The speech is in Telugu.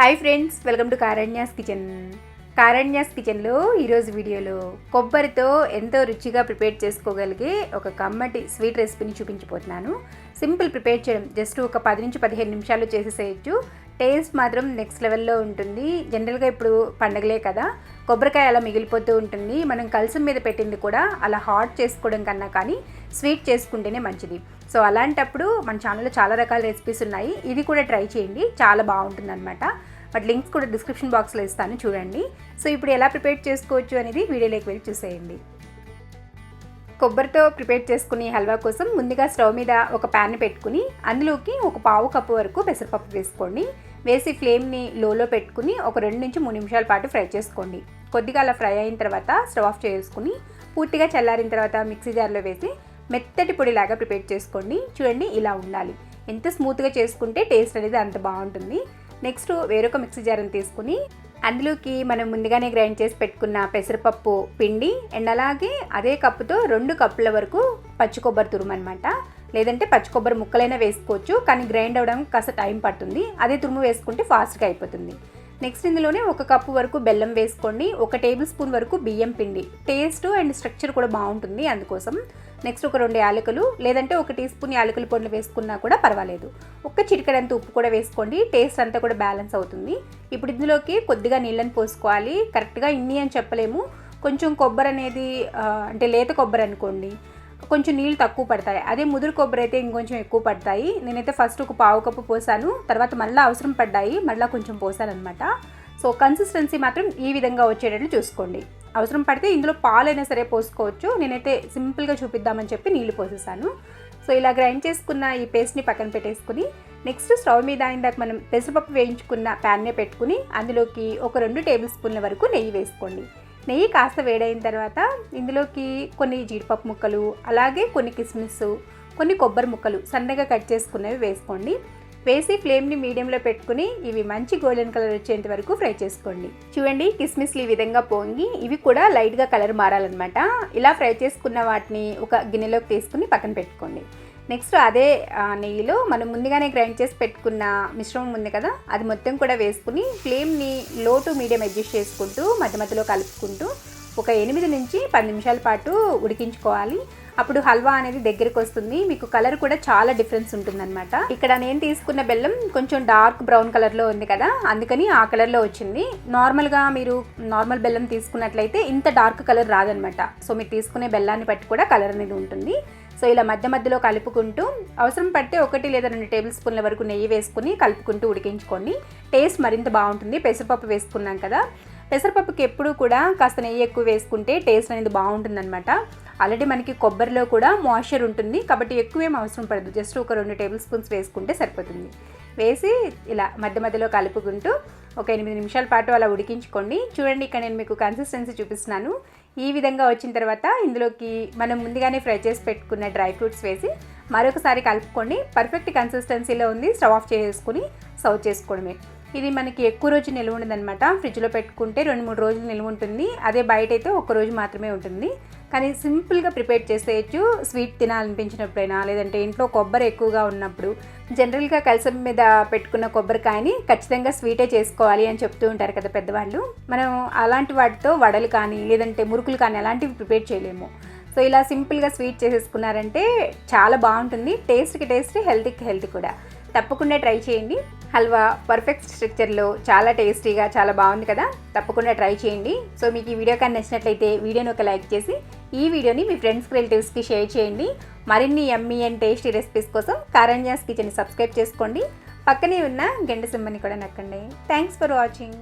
Hi friends welcome to Karanya's kitchen Karanya's కిచెన్లో ఈరోజు వీడియోలో కొబ్బరితో ఎంతో రుచిగా ప్రిపేర్ చేసుకోగలిగే ఒక కమ్మటి స్వీట్ రెసిపీని చూపించిపోతున్నాను సింపుల్ ప్రిపేర్ చేయడం జస్ట్ ఒక పది నుంచి పదిహేను నిమిషాలు చేసేసేయచ్చు. టేస్ట్ మాత్రం నెక్స్ట్ లెవెల్లో ఉంటుంది. జనరల్గా ఇప్పుడు పండగలే కదా కొబ్బరికాయ అలా మిగిలిపోతూ ఉంటుంది. మనం కలసం మీద పెట్టింది కూడా అలా హాట్ చేసుకోవడం కన్నా కానీ స్వీట్ చేసుకుంటేనే మంచిది. సో అలాంటప్పుడు మన ఛానల్లో చాలా రకాల రెసిపీస్ ఉన్నాయి. ఇది కూడా ట్రై చేయండి. చాలా బాగుంటుంది అనమాట బట్ లింక్స్ కూడా డిస్క్రిప్షన్ బాక్స్లో ఇస్తాను. చూడండి. సో ఇప్పుడు ఎలా ప్రిపేర్ చేసుకోవచ్చు అనేది వీడియోలోకి వెళ్ళి చూసేయండి. కొబ్బరితో ప్రిపేర్ చేసుకునే హల్వా కోసం ముందుగా స్టవ్ మీద ఒక ప్యాన్ పెట్టుకుని అందులోకి ఒక పావు కప్పు వరకు పెసరపప్పు వేసుకోండి. వేసి ఫ్లేమ్ని లోలో పెట్టుకుని ఒక రెండు నుంచి మూడు నిమిషాల పాటు ఫ్రై చేసుకోండి. కొద్దిగా అలా ఫ్రై అయిన తర్వాత స్టవ్ ఆఫ్ చేసుకుని పూర్తిగా చల్లారిన తర్వాత మిక్సీ జార్లో వేసి మెత్తటి పొడిలాగా ప్రిపేర్ చేసుకోండి. చూడండి ఇలా ఉండాలి. ఎంత స్మూత్గా చేసుకుంటే టేస్ట్ అనేది అంత బాగుంటుంది. నెక్స్ట్ వేరొక మిక్సీ జార్ని తీసుకుని అందులోకి మనం ముందుగానే గ్రైండ్ చేసి పెట్టుకున్న పెసరపప్పు పిండి అండ్ అలాగే అదే కప్పుతో రెండు కప్పుల వరకు పచ్చి కొబ్బరి తురుము అనమాట లేదంటే పచ్చి కొబ్బరి ముక్కలైనా వేసుకోవచ్చు కానీ గ్రైండ్ అవ్వడానికి కాస్త టైం పడుతుంది. అదే తురుము వేసుకుంటే ఫాస్ట్గా అయిపోతుంది. నెక్స్ట్ ఇందులోనే ఒక కప్పు వరకు బెల్లం వేసుకోండి. ఒక టేబుల్ స్పూన్ వరకు బియ్యం పిండి. టేస్ట్ అండ్ స్ట్రక్చర్ కూడా బాగుంటుంది అందుకోసం. నెక్స్ట్ ఒక రెండు యాలకులు లేదంటే ఒక టీ స్పూన్ యాలకుల పొడులు వేసుకున్నా కూడా పర్వాలేదు. ఒక్క చిటికడంత ఉప్పు కూడా వేసుకోండి టేస్ట్ అంతా కూడా బ్యాలెన్స్ అవుతుంది. ఇప్పుడు ఇందులోకి కొద్దిగా నీళ్ళని పోసుకోవాలి. కరెక్ట్గా ఇన్ని అని చెప్పలేము. కొంచెం కొబ్బరి అనేది అంటే లేత కొబ్బరి అనుకోండి కొంచెం నీళ్ళు తక్కువ పడతాయి. అదే ముదురు కొబ్బరి అయితే ఇంకొంచెం ఎక్కువ పడతాయి. నేనైతే ఫస్ట్ ఒక పావు కప్పు పోసాను. తర్వాత మళ్ళీ అవసరం పడ్డాయి. మళ్ళీ కొంచెం పోసాను అనమాట సో కన్సిస్టెన్సీ మాత్రం ఈ విధంగా వచ్చేటట్లు చూసుకోండి. అవసరం పడితే ఇందులో పాలైనా సరే పోసుకోవచ్చు. నేనైతే సింపుల్గా చూపిద్దామని చెప్పి నీళ్ళు పోసేసాను. సో ఇలా గ్రైండ్ చేసుకున్న ఈ పేస్ట్ని పక్కన పెట్టేసుకుని నెక్స్ట్ స్టవ్ మీద ఇందాక మనం పెసరపప్పు వేయించుకున్న ప్యాన్నే పెట్టుకుని అందులోకి ఒక రెండు టేబుల్ స్పూన్ల వరకు నెయ్యి వేసుకోండి. నెయ్యి కాస్త వేడైన తర్వాత ఇందులోకి కొన్ని జీడిపప్పు ముక్కలు అలాగే కొన్ని కిస్మిస్ కొన్ని కొబ్బరి ముక్కలు సన్నగా కట్ చేసుకున్నవి వేసుకోండి. వేసి ఫ్లేమ్ని మీడియంలో పెట్టుకుని ఇవి మంచి గోల్డెన్ కలర్ వచ్చేంత వరకు ఫ్రై చేసుకోండి. చూడండి కిస్మిస్లు ఈ విధంగా పొంగి ఇవి కూడా లైట్గా కలర్ మారాలన్నమాట. ఇలా ఫ్రై చేసుకున్న వాటిని ఒక గిన్నెలోకి తీసుకుని పక్కన పెట్టుకోండి. నెక్స్ట్ అదే నెయ్యిలో మనం ముందుగానే గ్రైండ్ చేసి పెట్టుకున్న మిశ్రమం ఉంది కదా అది మొత్తం కూడా వేసుకుని ఫ్లేమ్ని లో టు మీడియం అడ్జస్ట్ చేసుకుంటూ మధ్య మధ్యలో కలుపుకుంటూ ఒక ఎనిమిది నుంచి పది నిమిషాల పాటు ఉడికించుకోవాలి. అప్పుడు హల్వా అనేది దగ్గరికి వస్తుంది. మీకు కలర్ కూడా చాలా డిఫరెన్స్ ఉంటుందన్నమాట. ఇక్కడ నేను తీసుకున్న బెల్లం కొంచెం డార్క్ బ్రౌన్ కలర్లో ఉంది కదా అందుకని ఆ కలర్లో వచ్చింది. నార్మల్గా మీరు నార్మల్ బెల్లం తీసుకున్నట్లయితే ఇంత డార్క్ కలర్ రాదనమాట సో మీరు తీసుకునే బెల్లాన్ని బట్టి కూడా కలర్ అనేది ఉంటుంది. సో ఇలా మధ్య మధ్యలో కలుపుకుంటూ అవసరం పడితే ఒకటి లేదా రెండు టేబుల్ స్పూన్ల వరకు నెయ్యి వేసుకుని కలుపుకుంటూ ఉడికించుకోండి. టేస్ట్ మరింత బాగుంటుంది. పెసరపప్పు వేసుకున్నాం కదా. పెసరపప్పుకి ఎప్పుడూ కూడా కాస్త నెయ్యి ఎక్కువ వేసుకుంటే టేస్ట్ అనేది బాగుంటుందన్నమాట. ఆల్రెడీ మనకి కొబ్బరిలో కూడా మాయిశ్చర్ ఉంటుంది. కాబట్టి ఎక్కువ ఏం అవసరం పడదు. జస్ట్ ఒక రెండు టేబుల్ స్పూన్స్ వేసుకుంటే సరిపోతుంది. వేసి ఇలా మధ్య మధ్యలో కలుపుకుంటూ ఒక ఎనిమిది నిమిషాల పాటు అలా ఉడికించుకోండి. చూడండి ఇక్కడ నేను మీకు కన్సిస్టెన్సీ చూపిస్తున్నాను. ఈ విధంగా వచ్చిన తర్వాత ఇందులోకి మనం ముందుగానే ఫ్రై చేసి పెట్టుకున్న డ్రై ఫ్రూట్స్ వేసి మరొకసారి కలుపుకోండి. పర్ఫెక్ట్ కన్సిస్టెన్సీలో ఉంది. స్టవ్ ఆఫ్ చేసుకుని సర్వ్ చేసుకోవడమే. ఇది మనకి ఎక్కువ రోజు నిల్వ ఉండదన్నమాట. ఫ్రిడ్జ్లో పెట్టుకుంటే రెండు మూడు రోజులు నిల్వ ఉంటుంది. అదే బయట అయితే ఒక రోజు మాత్రమే ఉంటుంది. కానీ సింపుల్గా ప్రిపేర్ చేసేయచ్చు స్వీట్ తినాలనిపించినప్పుడైనా లేదంటే ఇంట్లో కొబ్బరి ఎక్కువగా ఉన్నప్పుడు జనరల్గా కలసం మీద పెట్టుకున్న కొబ్బరికాయని ఖచ్చితంగా స్వీటే చేసుకోవాలి అని చెప్తూ ఉంటారు కదా పెద్దవాళ్ళు. మనం అలాంటి వాటితో వడలు కానీ లేదంటే మురుకులు కానీ అలాంటివి ప్రిపేర్ చేయలేము. సో ఇలా సింపుల్గా స్వీట్ చేసేసుకున్నారంటే చాలా బాగుంటుంది. టేస్ట్కి టేస్ట్ హెల్త్కి హెల్త్ కూడా. తప్పకుండా ట్రై చేయండి. హల్వా పర్ఫెక్ట్ స్ట్రక్చర్లో చాలా టేస్టీగా చాలా బాగుంది కదా? తప్పకుండా ట్రై చేయండి. సో మీకు ఈ వీడియో కానీ నచ్చినట్లయితే వీడియోని ఒక లైక్ చేసి ఈ వీడియోని మీ ఫ్రెండ్స్కి రిలేటివ్స్కి షేర్ చేయండి. మరిన్ని ఎమ్మీ అండ్ టేస్టీ రెసిపీస్ కోసం కారంజాస్ కిచెన్ సబ్స్క్రైబ్ చేసుకోండి. పక్కనే ఉన్న గంట సింబని కూడా నక్కండి. Thanks for watching.